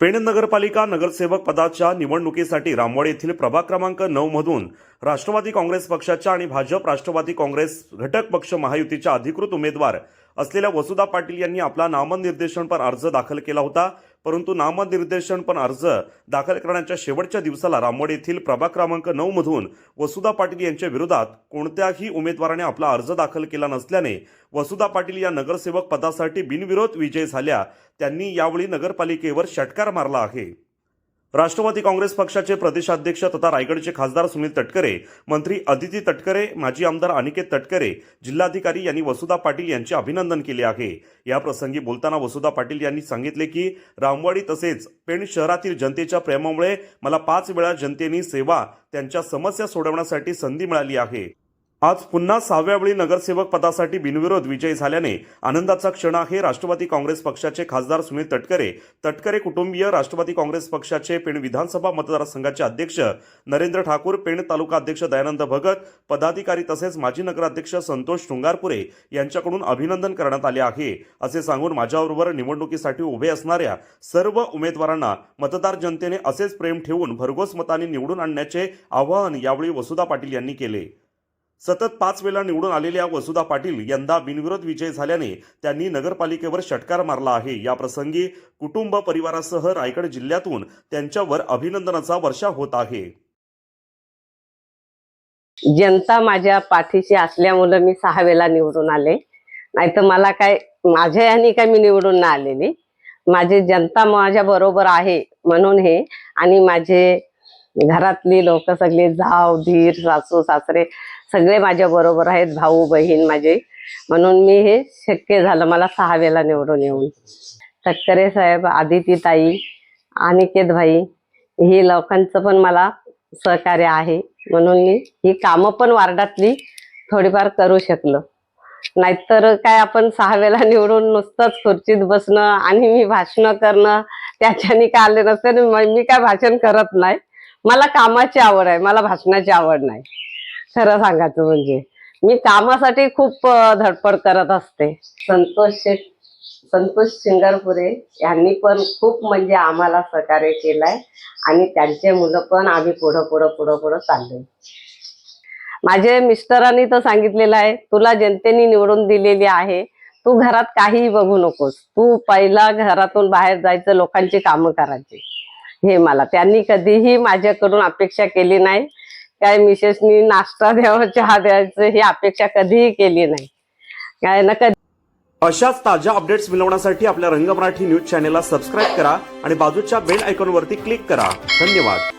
पेण नगरपालिका नगरसेवक पदाच्या निवडणुकीसाठी रामवाडी येथील प्रभाग क्रमांक नऊ मधून राष्ट्रवादी काँग्रेस पक्षाच्या आणि भाजप राष्ट्रवादी काँग्रेस घटक पक्ष महायुतीच्या अधिकृत उमेदवार असलेल्या वसुधा पाटील यांनी आपला नामनिर्देशनपर अर्ज दाखल केला होता. परंतु नामनिर्देशन पण अर्ज दाखल करण्याच्या शेवटच्या दिवसाला रामवाडी येथील प्रभाग क्रमांक नऊ मधून वसुधा पाटील यांच्या विरोधात कोणत्याही उमेदवाराने आपला अर्ज दाखल केला नसल्याने वसुधा पाटील या नगरसेवक पदासाठी बिनविरोध विजय झाल्या. त्यांनी यावेळी नगरपालिकेवर षटकार मारला आहे. राष्ट्रवादी काँग्रेस पक्षाचे प्रदेशाध्यक्ष तथा रायगडचे खासदार सुनील तटकरे मंत्री अदिती तटकरे माजी आमदार अनिकेत तटकरे जिल्हाधिकारी यांनी वसुधा पाटील यांचे अभिनंदन केले आहे. या प्रसंगी बोलताना वसुधा पाटील यांनी सांगितले की रामवाडी तसेच पेण शहरातील जनतेच्या प्रेमामुळे मला पाच वेळा जनतेनी सेवा त्यांच्या समस्या सोडवण्यासाठी संधी मिळाली आहे. आज पुन्हा सहाव्या वेळी नगरसेवक पदासाठी बिनविरोध विजयी झाल्याने आनंदाचा क्षण आहे. राष्ट्रवादी काँग्रेस पक्षाचे खासदार सुनील तटकरे तटकरे कुटुंबीय राष्ट्रवादी काँग्रेस पक्षाचे पेण विधानसभा मतदारसंघाचे अध्यक्ष नरेंद्र ठाकूर पेण तालुका अध्यक्ष दयानंद भगत पदाधिकारी तसेच माजी नगराध्यक्ष संतोष शृंगारपुरे यांच्याकडून अभिनंदन करण्यात आले आहे. असे सांगून माझ्याबरोबर निवडणुकीसाठी उभे असणाऱ्या सर्व उमेदवारांना मतदार जनतेने असेच प्रेम ठेवून भरघोस मताने निवडून आणण्याचे आवाहन यावेळी वसुधा पाटील यांनी केले. सतत पाच वेळा निवडून आलेल्या वसुधा पाटील यंदा बिनविरोध विजय झाल्याने त्यांनी नगरपालिकेवर षटकार मारला आहे. या प्रसंगी कुटुंब परिवारासह रायगड जिल्ह्यातून त्यांच्यावर अभिनंदनाचा वर्षा होत आहे. जनता माझ्या पाठीशी असल्यामुळं मी सहा वेळा निवडून आले. नाहीतर मला काय माझ्या यांनी काय मी निवडून नाही आलेली. माझी जनता माझ्या बरोबर आहे म्हणून हे. आणि माझे घरातली लोक सगळे जाव धीर सासू सासरे सगळे माझ्या बरोबर आहेत भाऊ बहीण माझे. म्हणून मी हे शक्य झालं मला सहा वेळेला निवडून येऊन. टक्करे साहेब आदिती ताई अनिकेत भाई ही लोकांचं पण मला सहकार्य आहे. म्हणून मी ही कामं पण वार्डातली थोडीफार करू शकलो. नाहीतर काय आपण सहा वेळेला निवडून नुसतंच खुर्चीत बसणं आणि मी भाषण करणं त्याच्याने काय आले नसते मी काय भाषण करत नाही. मला कामाची आवड आहे मला भाषणाची आवड नाही. खरं सांगायचं म्हणजे. मी कामासाठी खूप धडपड करत असते. संतोष शेठ संतोष शिंगारपुरे यांनी पण खूप म्हणजे आम्हाला सहकार्य केलंय आणि त्यांचे मुलं पण आम्ही पुढं पुढं पुढं पुढं चाललोय. माझे मिस्टरांनी तर सांगितलेलं आहे तुला जनतेने निवडून दिलेली आहे तू घरात काहीही बघू नकोस. तू पहिला घरातून बाहेर जायचं लोकांची कामं करायची. हे मला त्यांनी कधीही माझ्याकडून अपेक्षा केली नाही. काय मिसेसनी नाश्ता द्यावा चहा द्यायचं ही अपेक्षा कधीही केली नाही. काय ना कधी अशाच ताज्या अपडेट्स मिळवण्यासाठी आपल्या रंग मराठी न्यूज चॅनेलला सबस्क्राईब करा आणि बाजूच्या बेल आयकॉनवरती क्लिक करा. धन्यवाद.